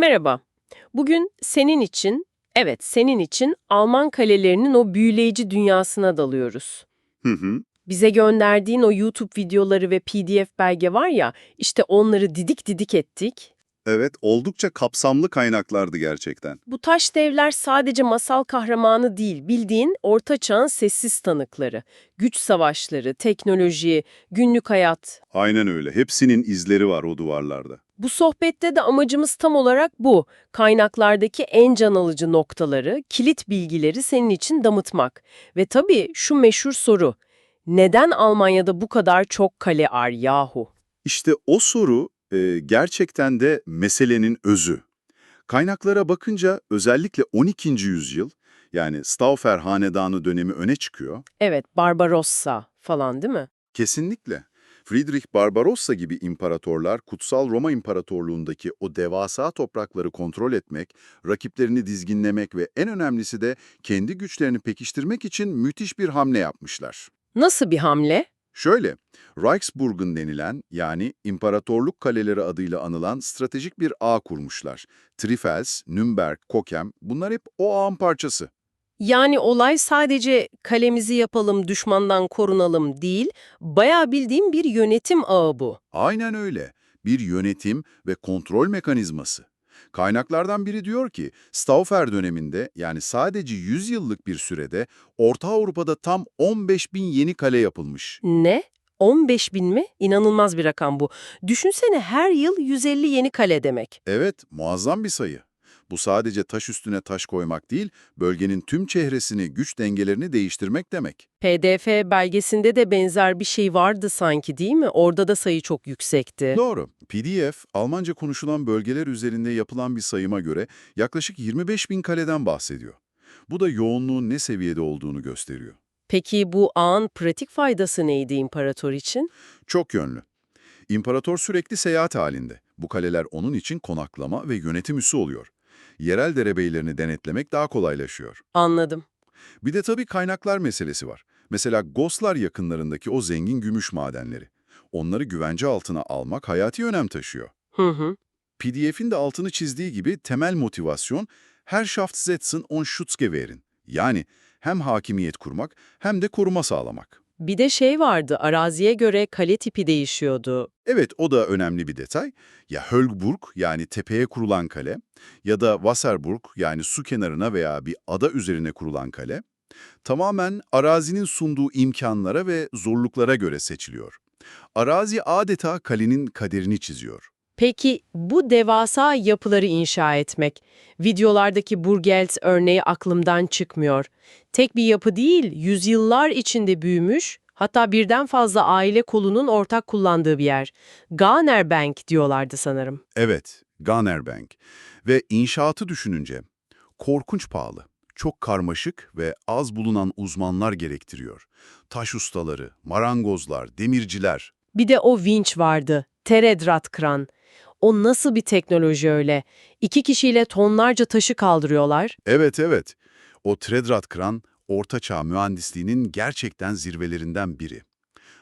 Merhaba. Bugün senin için, evet senin için Alman kalelerinin o büyüleyici dünyasına dalıyoruz. Hı hı. Bize gönderdiğin o YouTube videoları ve PDF belge var ya, işte onları didik didik ettik. Evet, oldukça kapsamlı kaynaklardı gerçekten. Bu taş devler sadece masal kahramanı değil, bildiğin orta çağın sessiz tanıkları. Güç savaşları, teknoloji, günlük hayat. Aynen öyle. Hepsinin izleri var o duvarlarda. Bu sohbette de amacımız tam olarak bu. Kaynaklardaki en can alıcı noktaları, kilit bilgileri senin için damıtmak. Ve tabii şu meşhur soru. Neden Almanya'da bu kadar çok kale var yahu? İşte o soru e, gerçekten de meselenin özü. Kaynaklara bakınca özellikle 12. yüzyıl, yani Staufer Hanedanı dönemi öne çıkıyor. Evet, Barbarossa falan değil mi? Kesinlikle. Friedrich Barbarossa gibi imparatorlar Kutsal Roma İmparatorluğundaki o devasa toprakları kontrol etmek, rakiplerini dizginlemek ve en önemlisi de kendi güçlerini pekiştirmek için müthiş bir hamle yapmışlar. Nasıl bir hamle? Şöyle, Reichsburgen denilen yani imparatorluk kaleleri adıyla anılan stratejik bir ağ kurmuşlar. Trifels, Nürnberg, Kokem bunlar hep o ağın parçası. Yani olay sadece kalemizi yapalım, düşmandan korunalım değil, bayağı bildiğim bir yönetim ağı bu. Aynen öyle. Bir yönetim ve kontrol mekanizması. Kaynaklardan biri diyor ki, Staufer döneminde yani sadece 100 yıllık bir sürede Orta Avrupa'da tam 15 bin yeni kale yapılmış. Ne? 15 bin mi? İnanılmaz bir rakam bu. Düşünsene her yıl 150 yeni kale demek. Evet, muazzam bir sayı. Bu sadece taş üstüne taş koymak değil, bölgenin tüm çehresini, güç dengelerini değiştirmek demek. PDF belgesinde de benzer bir şey vardı sanki değil mi? Orada da sayı çok yüksekti. Doğru. PDF, Almanca konuşulan bölgeler üzerinde yapılan bir sayıma göre yaklaşık 25 bin kaleden bahsediyor. Bu da yoğunluğun ne seviyede olduğunu gösteriyor. Peki bu ağın pratik faydası neydi imparator için? Çok yönlü. İmparator sürekli seyahat halinde. Bu kaleler onun için konaklama ve yönetim üssü oluyor. Yerel derebeylerini denetlemek daha kolaylaşıyor. Anladım. Bir de tabii kaynaklar meselesi var. Mesela Goslar yakınlarındaki o zengin gümüş madenleri. Onları güvence altına almak hayati önem taşıyor. Hı hı. PDF'in de altını çizdiği gibi temel motivasyon Herrschaftssetzen und Schutz gewähren. Yani hem hakimiyet kurmak hem de koruma sağlamak. Bir de şey vardı, araziye göre kale tipi değişiyordu. Evet, o da önemli bir detay. Ya Höllburg yani tepeye kurulan kale ya da Wasserburg yani su kenarına veya bir ada üzerine kurulan kale tamamen arazinin sunduğu imkanlara ve zorluklara göre seçiliyor. Arazi adeta kalenin kaderini çiziyor. Peki bu devasa yapıları inşa etmek, videolardaki Burgels örneği aklımdan çıkmıyor. Tek bir yapı değil, yüzyıllar içinde büyümüş, hatta birden fazla aile kolunun ortak kullandığı bir yer. Ganerbank diyorlardı sanırım. Evet, Gunnerbank. Ve inşaatı düşününce korkunç pahalı, çok karmaşık ve az bulunan uzmanlar gerektiriyor. Taş ustaları, marangozlar, demirciler. Bir de o vinç vardı, Teredratkran. O nasıl bir teknoloji öyle? İki kişiyle tonlarca taşı kaldırıyorlar. Evet evet, o Tredrat kran ortaçağ mühendisliğinin gerçekten zirvelerinden biri.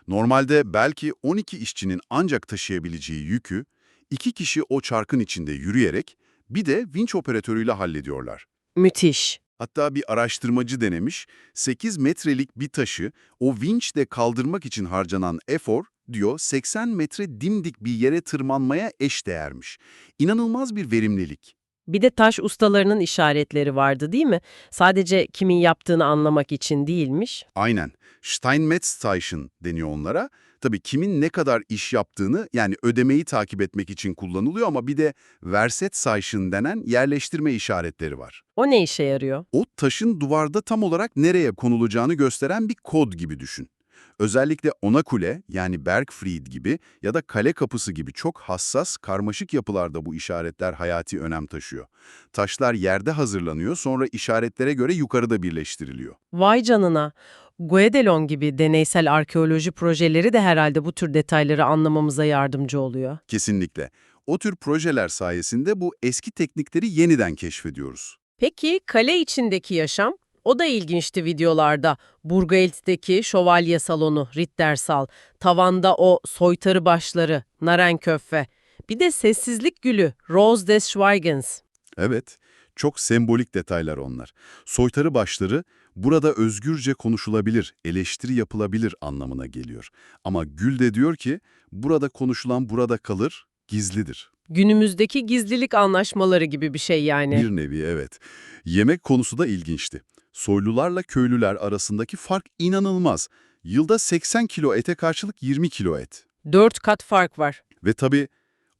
Normalde belki 12 işçinin ancak taşıyabileceği yükü, iki kişi o çarkın içinde yürüyerek bir de vinç operatörüyle hallediyorlar. Müthiş. Hatta bir araştırmacı denemiş, 8 metrelik bir taşı o vinçle kaldırmak için harcanan efor, diyor 80 metre dimdik bir yere tırmanmaya eşdeğermiş. İnanılmaz bir verimlilik. Bir de taş ustalarının işaretleri vardı değil mi? Sadece kimin yaptığını anlamak için değilmiş. Aynen. Steinmetzzeichen deniyor onlara. Tabii kimin ne kadar iş yaptığını yani ödemeyi takip etmek için kullanılıyor ama bir de Versetzeichen denen yerleştirme işaretleri var. O ne işe yarıyor? O taşın duvarda tam olarak nereye konulacağını gösteren bir kod gibi düşün. Özellikle ona kule yani Bergfried gibi ya da kale kapısı gibi çok hassas, karmaşık yapılarda bu işaretler hayati önem taşıyor. Taşlar yerde hazırlanıyor sonra işaretlere göre yukarıda birleştiriliyor. Vay canına. Guedelon gibi deneysel arkeoloji projeleri de herhalde bu tür detayları anlamamıza yardımcı oluyor. Kesinlikle. O tür projeler sayesinde bu eski teknikleri yeniden keşfediyoruz. Peki kale içindeki yaşam? O da ilginçti videolarda. Burgailt'teki şövalye salonu, Rittersal, tavanda o soytarı başları, Narenköffe. Bir de sessizlik gülü, Rose des Schweigens. Evet, çok sembolik detaylar onlar. Soytarı başları burada özgürce konuşulabilir, eleştiri yapılabilir anlamına geliyor. Ama Gül de diyor ki, burada konuşulan burada kalır, gizlidir. Günümüzdeki gizlilik anlaşmaları gibi bir şey yani. Bir nevi evet. Yemek konusu da ilginçti. Soylularla köylüler arasındaki fark inanılmaz. Yılda 80 kilo ete karşılık 20 kilo et. Dört kat fark var. Ve tabii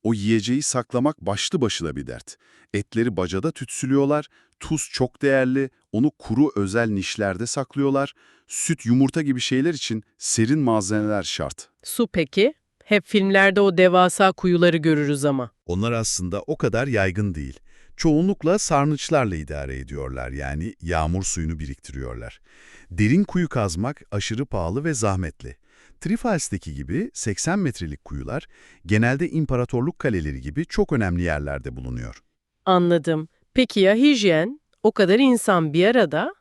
o yiyeceği saklamak başlı başına bir dert. Etleri bacada tütsülüyorlar, tuz çok değerli, onu kuru özel nişlerde saklıyorlar. Süt, yumurta gibi şeyler için serin malzemeler şart. Su peki? Hep filmlerde o devasa kuyuları görürüz ama. Onlar aslında o kadar yaygın değil. Çoğunlukla sarnıçlarla idare ediyorlar yani yağmur suyunu biriktiriyorlar. Derin kuyu kazmak aşırı pahalı ve zahmetli. Trifals'teki gibi 80 metrelik kuyular genelde imparatorluk kaleleri gibi çok önemli yerlerde bulunuyor. Anladım. Peki ya hijyen? O kadar insan bir arada?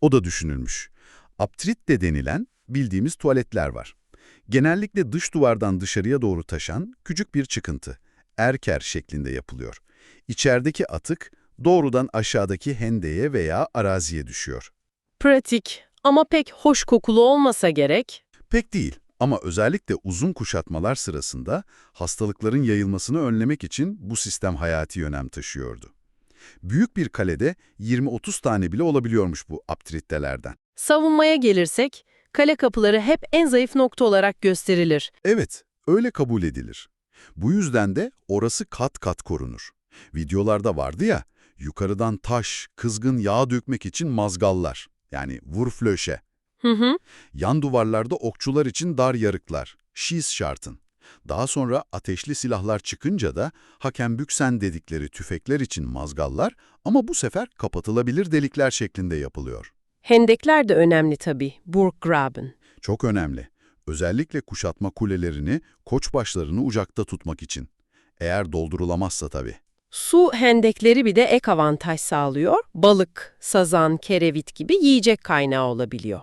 O da düşünülmüş. Aptrit de denilen bildiğimiz tuvaletler var. Genellikle dış duvardan dışarıya doğru taşan küçük bir çıkıntı. Erker şeklinde yapılıyor. İçerideki atık doğrudan aşağıdaki hendeye veya araziye düşüyor. Pratik ama pek hoş kokulu olmasa gerek. Pek değil ama özellikle uzun kuşatmalar sırasında hastalıkların yayılmasını önlemek için bu sistem hayati önem taşıyordu. Büyük bir kalede 20-30 tane bile olabiliyormuş bu aptrittelerden. Savunmaya gelirsek, kale kapıları hep en zayıf nokta olarak gösterilir. Evet, öyle kabul edilir. Bu yüzden de orası kat kat korunur. Videolarda vardı ya, yukarıdan taş, kızgın yağ dökmek için mazgallar, yani Wurflösche. Hı hı. Yan duvarlarda okçular için dar yarıklar, Schießscharten. Daha sonra ateşli silahlar çıkınca da Hakenbüksen dedikleri tüfekler için mazgallar ama bu sefer kapatılabilir delikler şeklinde yapılıyor. Hendekler de önemli tabii. Burggraben. Çok önemli. Özellikle kuşatma kulelerini, koçbaşlarını ucakta tutmak için. Eğer doldurulamazsa tabii. Su hendekleri bir de ek avantaj sağlıyor. Balık, sazan, kerevit gibi yiyecek kaynağı olabiliyor.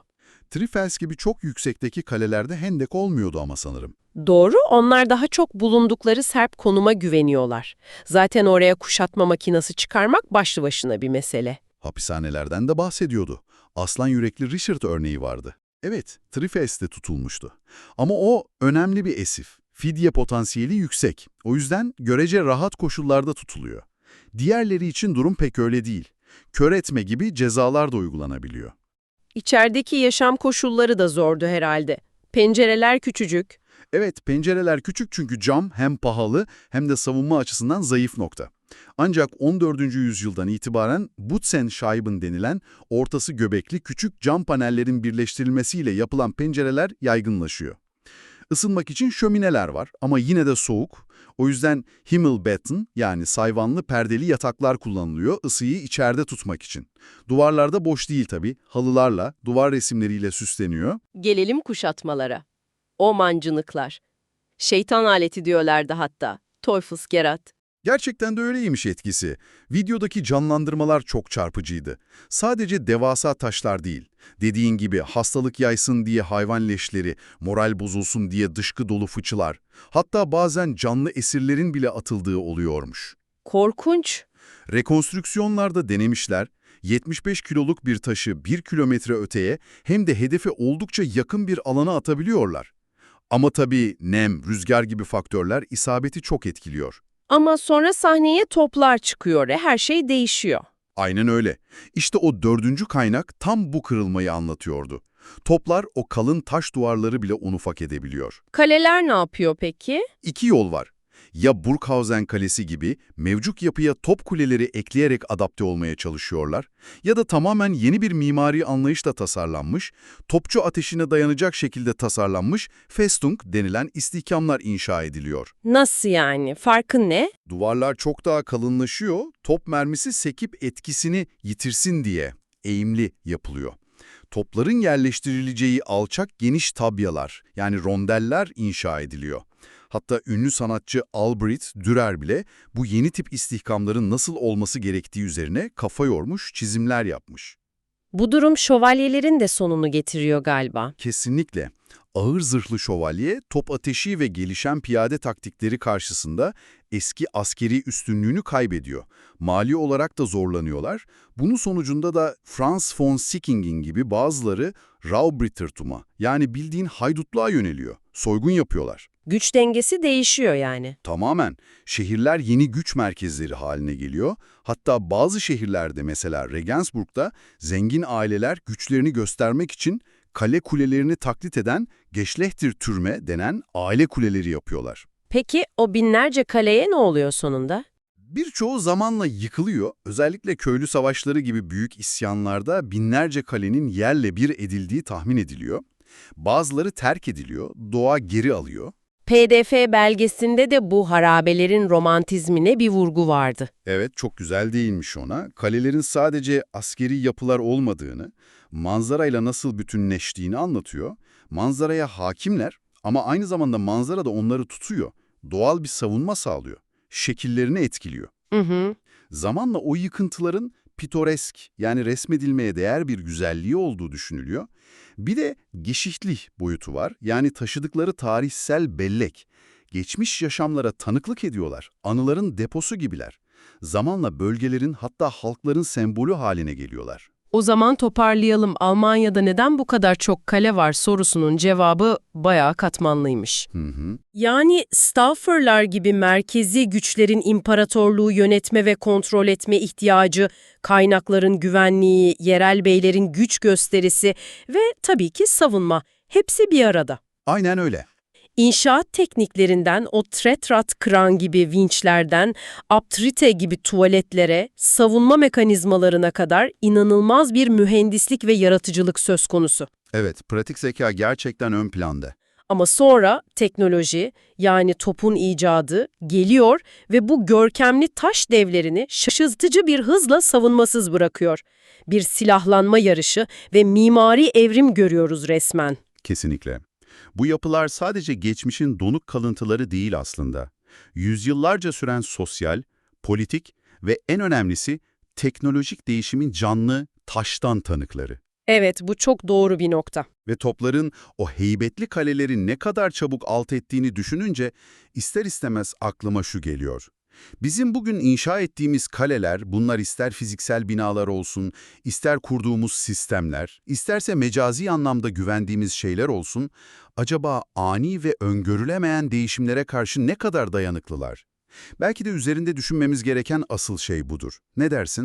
Trifels gibi çok yüksekteki kalelerde hendek olmuyordu ama sanırım. Doğru, onlar daha çok bulundukları serp konuma güveniyorlar. Zaten oraya kuşatma makinası çıkarmak başlı başına bir mesele. Hapishanelerden de bahsediyordu. Aslan yürekli Richard örneği vardı. Evet, Trifels'te tutulmuştu. Ama o önemli bir esif. Fidye potansiyeli yüksek. O yüzden görece rahat koşullarda tutuluyor. Diğerleri için durum pek öyle değil. Kör etme gibi cezalar da uygulanabiliyor. İçerideki yaşam koşulları da zordu herhalde. Pencereler küçücük. Evet, pencereler küçük çünkü cam hem pahalı hem de savunma açısından zayıf nokta. Ancak 14. yüzyıldan itibaren Butzenscheiben denilen ortası göbekli küçük cam panellerin birleştirilmesiyle yapılan pencereler yaygınlaşıyor. Isınmak için şömineler var ama yine de soğuk. O yüzden Himmelbetten yani sayvanlı perdeli yataklar kullanılıyor ısıyı içeride tutmak için. Duvarlarda boş değil tabii, halılarla, duvar resimleriyle süsleniyor. Gelelim kuşatmalara. O mancınıklar. Şeytan aleti diyorlardı hatta. Teufelsgerät. Gerçekten de öyleymiş etkisi. Videodaki canlandırmalar çok çarpıcıydı. Sadece devasa taşlar değil. Dediğin gibi hastalık yaysın diye hayvan leşleri, moral bozulsun diye dışkı dolu fıçılar. Hatta bazen canlı esirlerin bile atıldığı oluyormuş. Korkunç. Rekonstrüksiyonlarda denemişler, 75 kiloluk bir taşı 1 kilometre öteye hem de hedefe oldukça yakın bir alana atabiliyorlar. Ama tabii nem, rüzgar gibi faktörler isabeti çok etkiliyor. Ama sonra sahneye toplar çıkıyor ve her şey değişiyor. Aynen öyle. İşte o dördüncü kaynak tam bu kırılmayı anlatıyordu. Toplar o kalın taş duvarları bile un ufak edebiliyor. Kaleler ne yapıyor peki? İki yol var. Ya Burghausen Kalesi gibi mevcut yapıya top kuleleri ekleyerek adapte olmaya çalışıyorlar ya da tamamen yeni bir mimari anlayışla tasarlanmış, topçu ateşine dayanacak şekilde tasarlanmış Festung denilen istihkamlar inşa ediliyor. Nasıl yani? Farkı ne? Duvarlar çok daha kalınlaşıyor, top mermisi sekip etkisini yitirsin diye eğimli yapılıyor. Topların yerleştirileceği alçak geniş tabyalar yani rondeller inşa ediliyor. Hatta ünlü sanatçı Albrecht Dürer bile bu yeni tip istihkamların nasıl olması gerektiği üzerine kafa yormuş, çizimler yapmış. Bu durum şövalyelerin de sonunu getiriyor galiba. Kesinlikle. Ağır zırhlı şövalye, top ateşi ve gelişen piyade taktikleri karşısında eski askeri üstünlüğünü kaybediyor. Mali olarak da zorlanıyorlar. Bunun sonucunda da Franz von Sickingen gibi bazıları Raubrittertum'a yani bildiğin haydutluğa yöneliyor. Soygun yapıyorlar. Güç dengesi değişiyor yani. Tamamen. Şehirler yeni güç merkezleri haline geliyor. Hatta bazı şehirlerde mesela Regensburg'da zengin aileler güçlerini göstermek için kale kulelerini taklit eden Geschlechter Türme denen aile kuleleri yapıyorlar. Peki o binlerce kaleye ne oluyor sonunda? Birçoğu zamanla yıkılıyor. Özellikle köylü savaşları gibi büyük isyanlarda binlerce kalenin yerle bir edildiği tahmin ediliyor. Bazıları terk ediliyor, doğa geri alıyor. PDF belgesinde de bu harabelerin romantizmine bir vurgu vardı. Evet, çok güzel değilmiş ona. Kalelerin sadece askeri yapılar olmadığını, manzarayla nasıl bütünleştiğini anlatıyor. Manzaraya hakimler ama aynı zamanda manzara da onları tutuyor. Doğal bir savunma sağlıyor. Şekillerini etkiliyor. Hı hı. Zamanla o yıkıntıların pitoresk yani resmedilmeye değer bir güzelliği olduğu düşünülüyor. Bir de geçişli boyutu var. Yani taşıdıkları tarihsel bellek. Geçmiş yaşamlara tanıklık ediyorlar. Anıların deposu gibiler. Zamanla bölgelerin hatta halkların sembolü haline geliyorlar. O zaman toparlayalım. Almanya'da neden bu kadar çok kale var sorusunun cevabı bayağı katmanlıymış. Hı hı. Yani Stauffer'lar gibi merkezi güçlerin imparatorluğu yönetme ve kontrol etme ihtiyacı, kaynakların güvenliği, yerel beylerin güç gösterisi ve tabii ki savunma. Hepsi bir arada. Aynen öyle. İnşaat tekniklerinden o tretrat kran gibi vinçlerden, aptrite gibi tuvaletlere, savunma mekanizmalarına kadar inanılmaz bir mühendislik ve yaratıcılık söz konusu. Evet, pratik zeka gerçekten ön planda. Ama sonra teknoloji yani topun icadı geliyor ve bu görkemli taş devlerini şaşırtıcı bir hızla savunmasız bırakıyor. Bir silahlanma yarışı ve mimari evrim görüyoruz resmen. Kesinlikle. Bu yapılar sadece geçmişin donuk kalıntıları değil aslında. Yüzyıllarca süren sosyal, politik ve en önemlisi teknolojik değişimin canlı, taştan tanıkları. Evet bu çok doğru bir nokta. Ve topların o heybetli kaleleri ne kadar çabuk alt ettiğini düşününce ister istemez aklıma şu geliyor. Bizim bugün inşa ettiğimiz kaleler, bunlar ister fiziksel binalar olsun, ister kurduğumuz sistemler, isterse mecazi anlamda güvendiğimiz şeyler olsun, acaba ani ve öngörülemeyen değişimlere karşı ne kadar dayanıklılar? Belki de üzerinde düşünmemiz gereken asıl şey budur. Ne dersin?